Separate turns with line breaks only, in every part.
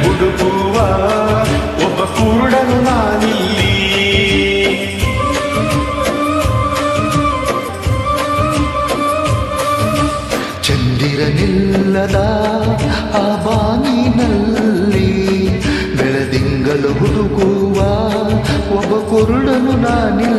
ಹುಡುಕುವ ಒಬ್ಬ ಕುರುಡನು ನಾನಿಲ್ಲಿ.
ಚಂದಿರನಿಲ್ಲದ ಆ ಬಾನಿನಲ್ಲಿ ಬೆಳದಿಂಗಳು ಹುಡುಕುವ ಒಬ್ಬ ಕುರುಡನು ನಾನಿಲ್ಲಿ.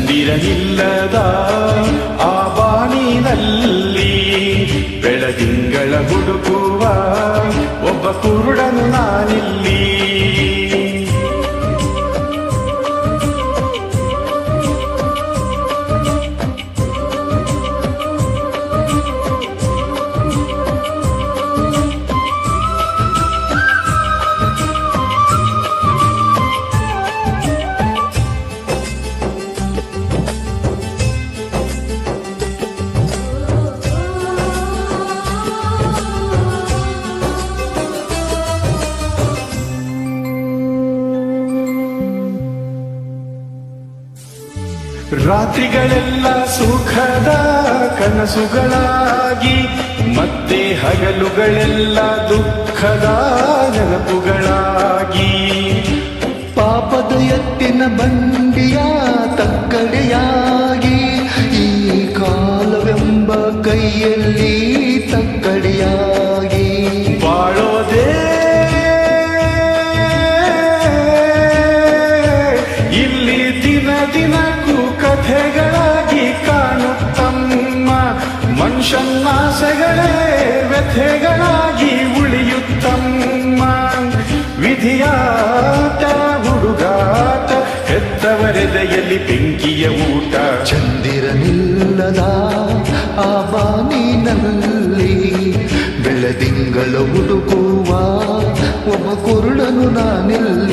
ಚಂದಿರನಿಲ್ಲದ ಆ ರಾತ್ರಿಗಳೆಲ್ಲ ಸುಖದ ಕನಸುಗಳಾಗಿ ಮತ್ತೆ ಹಗಲುಗಳೆಲ್ಲ ದುಃಖದ ನೆನಪುಗಳಾಗಿ.
ಪಾಪದ ಎತ್ತಿನ ಬಂಡಿಯ ತಕ್ಕಡಿಯಾಗಿ
ಮನುಷ್ಯನ್ನಾಸೆಗಳೇ ವ್ಯಥೆಗಳಾಗಿ ಉಳಿಯುತ್ತಮ್ಮ. ವಿಧಿಯಾಟ ಹುಡುಗಾಟ ಹೆತ್ತವರೆದೆಯಲ್ಲಿ ಬೆಂಕಿಯ ಊಟ.
ಚಂದಿರನಿಲ್ಲದ ಆ ಬಾನಿನಲ್ಲಿ ಬೆಳದಿಂಗಳ ಹುಡುಕುವ ಒಬ್ಬ ಕುರುಡನು ನಾನಿಲ್ಲಿ.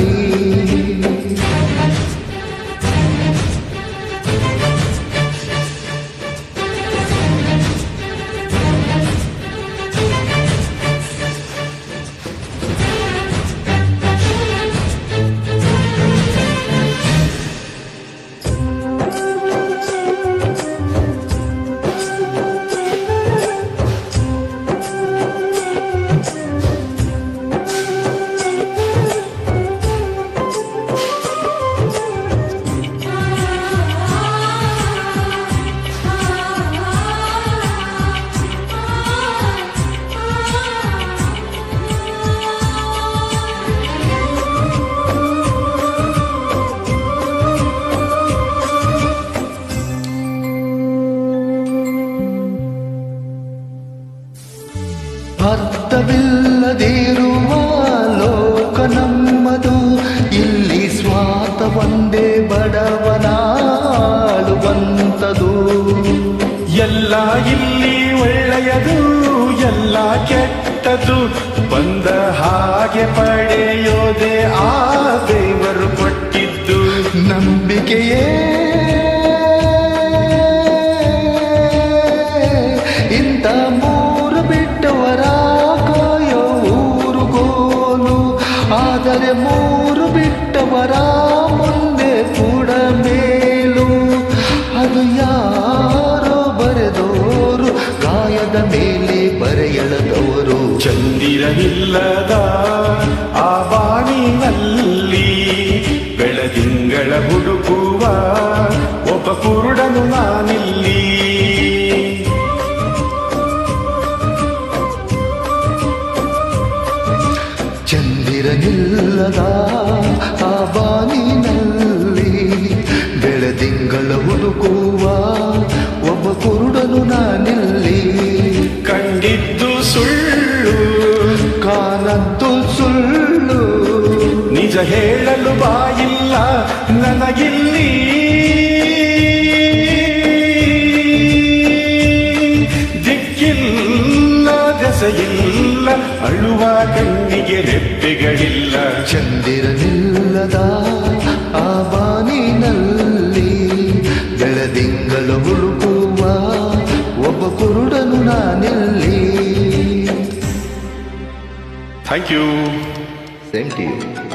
ಅರ್ಥವಿಲ್ಲದಿರುವ ಲೋಕ ನಮ್ಮದು. ಇಲ್ಲಿ ಸ್ವಾರ್ಥ ಒಂದೇ ಬಡವನಾಳುವಂತದು
ಎಲ್ಲ ಇಲ್ಲಿ ಒಳ್ಳೆಯದು ಎಲ್ಲ ಕೆಟ್ಟದು. ಬಂದ ಹಾಗೆ ಪಡೆಯೋದೆ ಆ ದೇವರು ಕೊಟ್ಟಿದ್ದು.
ನಂಬಿಕೆಯೇ ಯಾರೋ ಬರೆದೋರು ಗಾಯದ ಮೇಲೆ ಬರೆಯಳದವರು.
ಚಂದಿರನಿಲ್ಲದ ಆ ಬಾಣಿನಲ್ಲಿ ಬೆಳದಿಂಗಳ ಹುಡುಕುವ ಒಬ್ಬ ಕುರುಡನು ನಾನಿಲ್ಲಿ.
ಚಂದಿರನಿಲ್ಲದ
ದೆಸೆಯಿಲ್ಲ ಅಳುವ ಕಣ್ಣಿಗೆ ರೆಪ್ಪೆಗಳಿಲ್ಲ
ಚಂದಿರನಿಲ್ಲದ ಆ ಬಾನಿನಲ್ಲಿ ಬೆಳದಿಂಗಳು ಹುಡುಕುವ ಒಬ್ಬ ಕುರುಡನು ನಾನಿಲ್ಲಿ.
Thank you
to you